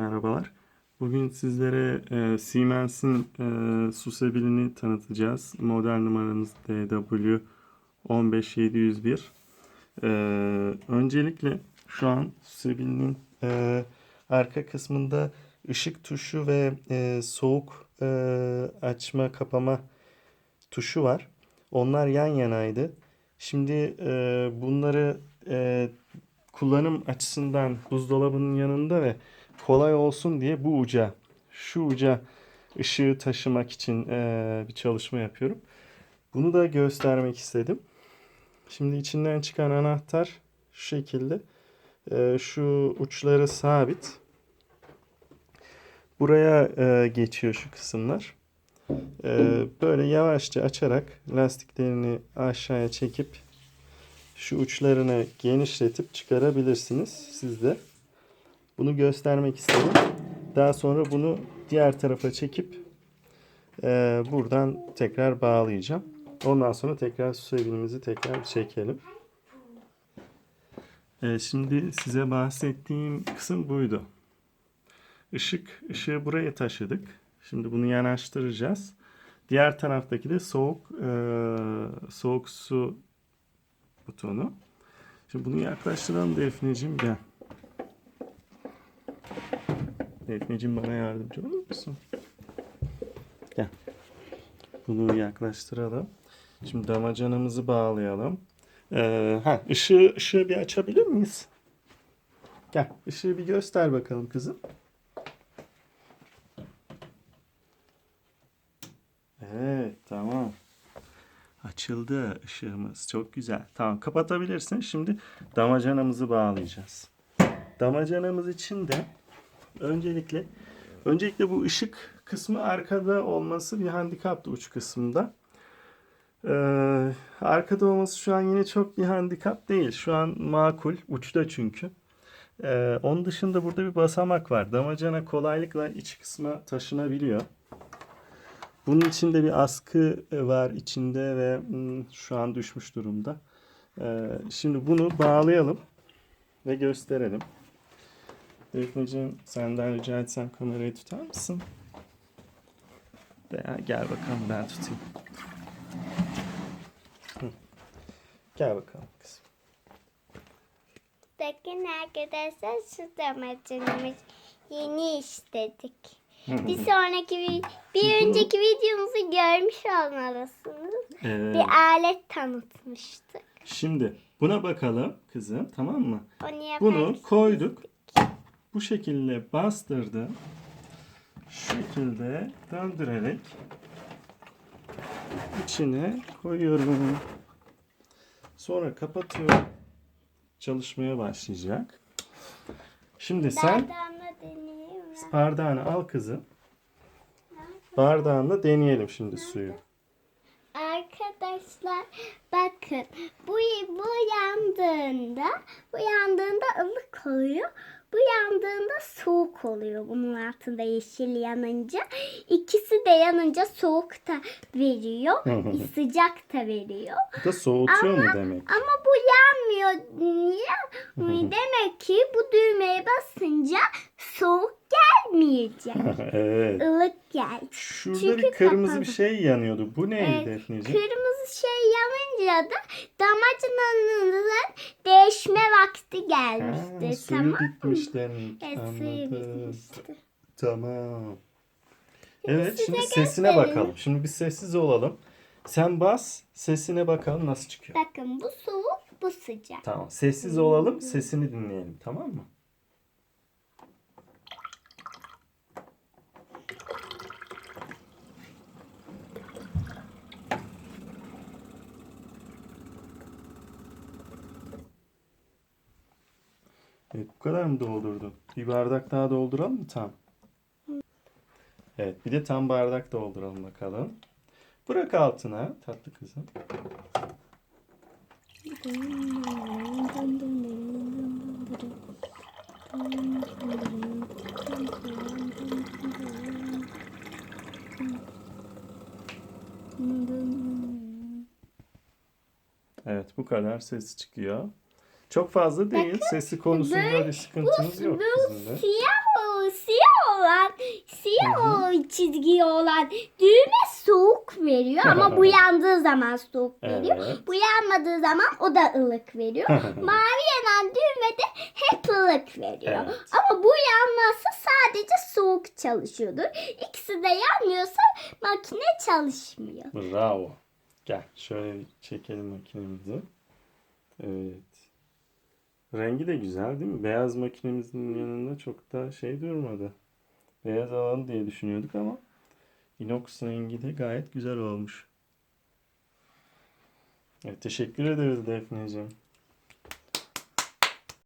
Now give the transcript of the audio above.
Merhabalar. Bugün sizlere e, Siemens'in e, Susabil'ini tanıtacağız. Model numaramız DW15701. E, öncelikle şu an Susabil'in e, arka kısmında ışık tuşu ve e, soğuk e, açma kapama tuşu var. Onlar yan yanaydı. Şimdi e, bunları e, kullanım açısından buzdolabının yanında ve kolay olsun diye bu uca, şu uca ışığı taşımak için e, bir çalışma yapıyorum. Bunu da göstermek istedim. Şimdi içinden çıkan anahtar şu şekilde. E, şu uçları sabit. Buraya e, geçiyor şu kısımlar. E, böyle yavaşça açarak lastiklerini aşağıya çekip şu uçlarını genişletip çıkarabilirsiniz siz de. Bunu göstermek istedim. Daha sonra bunu diğer tarafa çekip e, buradan tekrar bağlayacağım. Ondan sonra tekrar su evimizi tekrar çekelim. E, şimdi size bahsettiğim kısım buydu. Işık, ışığı buraya taşıdık. Şimdi bunu yanaştıracağız. Diğer taraftaki de soğuk e, soğuk su butonu. Şimdi bunu yaklaştıralım Defneciğim gel. Defneciğim bana yardımcı olur musun? Gel. Bunu yaklaştıralım. Şimdi damacanamızı bağlayalım. Ee, ha, ışığı, ışığı bir açabilir miyiz? Gel, ışığı bir göster bakalım kızım. Evet, tamam. Açıldı ışığımız. Çok güzel. Tamam kapatabilirsin. Şimdi damacanamızı bağlayacağız. Damacanamız için de öncelikle öncelikle bu ışık kısmı arkada olması bir handikaptı uç kısmında. Ee, arkada olması şu an yine çok bir handikap değil. Şu an makul. Uçta çünkü. Ee, onun dışında burada bir basamak var. Damacana kolaylıkla iç kısma taşınabiliyor. Bunun içinde bir askı var içinde ve hmm, şu an düşmüş durumda. Ee, şimdi bunu bağlayalım ve gösterelim. Defneciğim senden rica etsem kamerayı tutar mısın? Veya gel bakalım ben tutayım. Hı. Gel bakalım kızım. Bakın arkadaşlar şu damacınımız yeni işledik. Bir sonraki bir önceki videomuzu görmüş olmalısınız. Evet. Bir alet tanıtmıştık. Şimdi buna bakalım kızım tamam mı? Bunu koyduk. Bu şekilde bastırdım. Şu şekilde döndürerek içine koyuyorum. Sonra kapatıyorum. Çalışmaya başlayacak. Şimdi sen bardağını al kızım. Bardağınla deneyelim şimdi suyu. Arkadaşlar bakın bu bu yandığında bu yandığında ılık oluyor. Bu yandığında soğuk oluyor. Bunun altında yeşil yanınca. İkisi de yanınca soğuk da veriyor. sıcak da veriyor. Bu da soğutuyor mu demek? Ama bu yanmıyor. Niye? Demek ki bu düğmeye basınca soğuk gelmeyecek. evet. Ilık gelecek. Şurada Çünkü bir kırmızı bir kapalı. şey yanıyordu. Bu neydi Evet, Defneciğim? Kırmızı şey yanınca da damacananın vakti gelmişti. Ha, suyu tamam bitmiş demek. Evet, suyu Anladım. bitmişti. Tamam. Evet size şimdi sesine bakalım. Şimdi bir sessiz olalım. Sen bas sesine bakalım nasıl çıkıyor. Bakın bu soğuk, bu sıcak. Tamam. Sessiz olalım sesini dinleyelim tamam mı? Evet bu kadar mı doldurdun? Bir bardak daha dolduralım mı tam? Evet bir de tam bardak dolduralım bakalım. Bırak altına tatlı kızım. Evet bu kadar ses çıkıyor. Çok fazla değil. Sesi konusunda bir sıkıntımız yok Bu bizim de. siyah, siyah ya o çizgi olan düğme soğuk veriyor ama bu yandığı zaman soğuk veriyor. Evet. Bu yanmadığı zaman o da ılık veriyor. Mavi yanan düğme de hep ılık veriyor. Evet. Ama bu yanması sadece soğuk çalışıyordur. İkisi de yanmıyorsa makine çalışmıyor. Bravo. Gel şöyle çekelim makinemizi. Evet. Rengi de güzel değil mi? Beyaz makinemizin yanında çok da şey durmadı. Beyaz alalım diye düşünüyorduk ama inox rengi de gayet güzel olmuş. Evet, teşekkür ederiz Defneciğim.